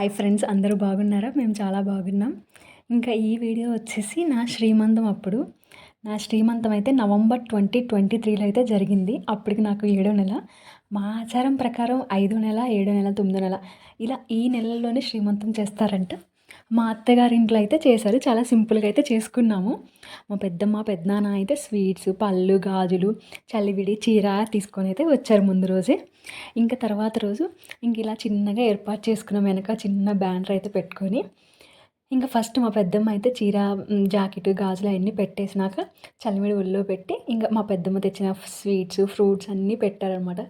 Hi friends అందరూ బాగున్నారా? మేము చాలా బాగున్నాం. ఇంకా ఈ వీడియో వచ్చేసి నా శ్రీమంతం అప్పుడు. నా శ్రీమంతం అయితే నవంబర్ ట్వంటీ ట్వంటీ త్రీలో అయితే జరిగింది. అప్పటికి నాకు ఏడో నెల. మా ఆచారం ప్రకారం ఐదో నెల ఏడో నెల తొమ్మిదో నెల. ఇలా ఈ నెలల్లోనే శ్రీమంతం చేస్తారంట. మా అత్తగారి ఇంట్లో అయితే చేశారు. చాలా సింపుల్గా అయితే చేసుకున్నాము. మా పెద్దమ్మ పెద్దనాన్న అయితే స్వీట్స్ పళ్ళు గాజులు చలివిడి చీర తీసుకొని అయితే వచ్చారు ముందు రోజే. ఇంకా తర్వాత రోజు ఇంక ఇలా చిన్నగా ఏర్పాటు చేసుకున్నాం. వెనక చిన్న బ్యానర్ అయితే పెట్టుకొని ఇంకా ఫస్ట్ మా పెద్దమ్మ అయితే చీర జాకెట్ గాజులు అవన్నీ పెట్టేసినాక చలిమిడి ఒళ్ళో పెట్టి ఇంకా మా పెద్దమ్మ తెచ్చిన స్వీట్స్ ఫ్రూట్స్ అన్నీ పెట్టారనమాట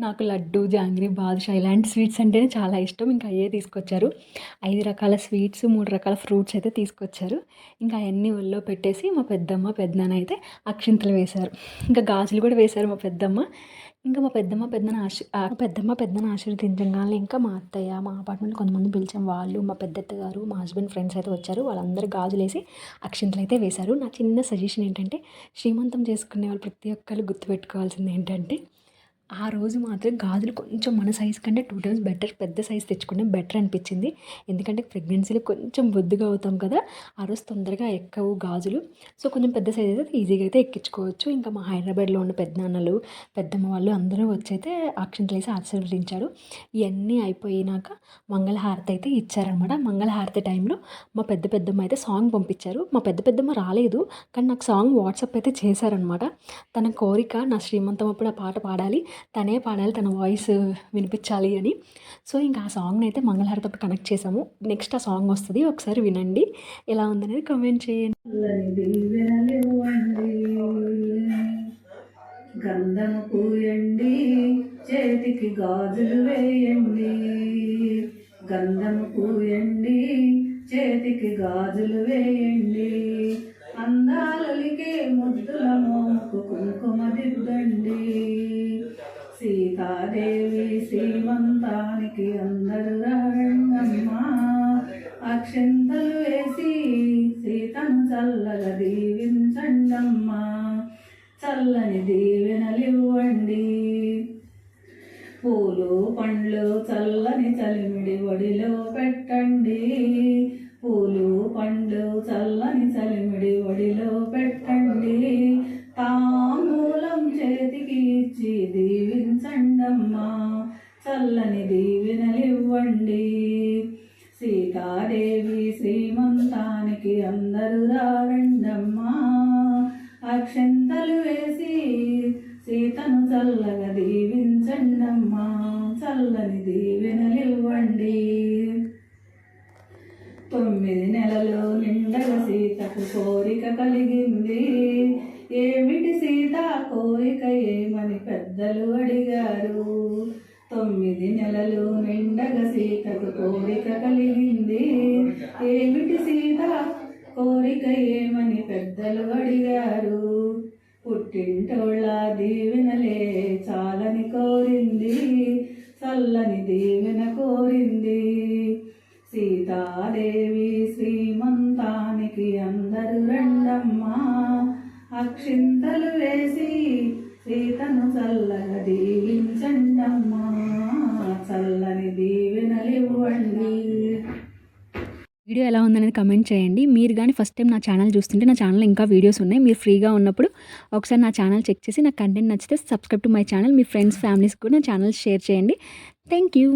నాకు లడ్డు జాంగ్రీ బాదుషా ఇలాంటి స్వీట్స్ అంటేనే చాలా ఇష్టం. ఇంకా అయ్యే తీసుకొచ్చారు. ఐదు రకాల స్వీట్స్ మూడు రకాల ఫ్రూట్స్ అయితే తీసుకొచ్చారు. ఇంకా అవన్నీ ఒళ్ళో పెట్టేసి మా పెద్దమ్మ పెద్దనాన్న అయితే అక్షింతలు వేశారు. ఇంకా గాజులు కూడా వేశారు మా పెద్దమ్మ. ఇంకా మా పెద్దమ్మ పెద్దన ఆశ పెద్దమ్మ పెద్దన ఆశీర్వదించగానే ఇంకా మా అత్తయ్య మా అపార్ట్మెంట్ కొంతమంది పిలిచాం. వాళ్ళు మా పెద్దత్త గారు మా హస్బెండ్ ఫ్రెండ్స్ అయితే వచ్చారు. వాళ్ళందరూ గాజులేసి అక్షింతలు అయితే వేశారు. నా చిన్న సజెషన్ ఏంటంటే శ్రీమంతం చేసుకునే వాళ్ళు ప్రతి ఒక్కరు గుర్తుపెట్టుకోవాల్సింది ఏంటంటే ఆ రోజు మాత్రం గాజులు కొంచెం మన సైజ్ కంటే టూ టైమ్స్ బెటర్ పెద్ద సైజ్ తెచ్చుకుంటే బెటర్ అనిపించింది. ఎందుకంటే ప్రెగ్నెన్సీలో కొంచెం బొద్దుగా అవుతాం కదా ఆ రోజు తొందరగా ఎక్కవు గాజులు. సో కొంచెం పెద్ద సైజ్ అయితే ఈజీగా అయితే ఎక్కించుకోవచ్చు. ఇంకా మా హైదరాబాద్లో ఉన్న పెద్దనాన్నలు పెద్దమ్మ వాళ్ళు అందరూ వచ్చి అయితే అక్షంతలు వేసి ఆశీర్వదించారు. ఇవన్నీ అయిపోయినాక మంగళహారతి అయితే ఇచ్చారనమాట మంగళహారతి టైంలో మా పెద్ద పెద్దమ్మ అయితే సాంగ్ పంపించారు. మా పెద్ద పెద్దమ్మ రాలేదు కానీ నాకు సాంగ్ వాట్సాప్ అయితే చేశారనమాట తన కోరిక నా శ్రీమంతం అప్పుడు ఆ పాట పాడాలి తనే పాడాలి తన వాయిస్ వినిపించాలి అని. సో ఇంకా ఆ సాంగ్ని అయితే మంగళహారతో కనెక్ట్ చేసాము నెక్స్ట్ ఆ సాంగ్ వస్తుంది ఒకసారి వినండి. ఎలా ఉందనేది కమెంట్ చేయండి. గంధము పూయండి చేతికి గాజులు వేయండి. గంధము పూయండి చేతికి గాజులు వేయండి. అందాలలికే ముద్దుల మోముకు కుంకుమ దిద్దండి. సీతాదేవి శ్రీమంతానికి అందరు రంగమ్మా. అక్షింతలు వేసి సీతను చల్లగా దీవించండమ్మా. చల్లని దీవెనలివ్వండి. పూలు పండ్లు చల్లని చలిమిడి ఒడిలో సీతాదేవి శ్రీమంతానికి అందరూ రావండమ్మా అక్షంతలు వేసి సీతను చల్లగా దీవించండమ్మా. చల్లని దీవెనలివ్వండి తొమ్మిది నెలలు నిండగ సీతకు కోరిక కలిగింది. ఏమిటి సీత కోరిక? ఏమని పెద్దలు అడిగారు. తొమ్మిది నెలలు నిండగ సీతకు కోరిక కలిగింది ఏమిటి సీత? కోరిక ఏమని పెద్దలు అడిగారు. పుట్టింటోళ్ళ దీవెనలే చాలని కోరింది చల్లని దీవెన కోరింది. సీతాదేవి శ్రీమంతానికి అందరు రెండమ్మా అక్షింతలు వేసి సీతను చల్లగా దీవి వీడియో ఎలా ఉందనేది కమెంట్ చేయండి. మీరు కానీ ఫస్ట్ టైం నా ఛానల్ చూస్తుంటే నా ఛానల్ ఇంకా వీడియోస్ ఉన్నాయి. మీరు ఫ్రీగా ఉన్నప్పుడు ఒకసారి నా ఛానల్ చెక్ చేసి నా కంటెంట్ నచ్చితే సబ్స్క్రైబ్ టు మై ఛానల్ మీ ఫ్రెండ్స్ ఫ్యామిలీస్ కూడా నా ఛానల్ షేర్ చేయండి. Thank you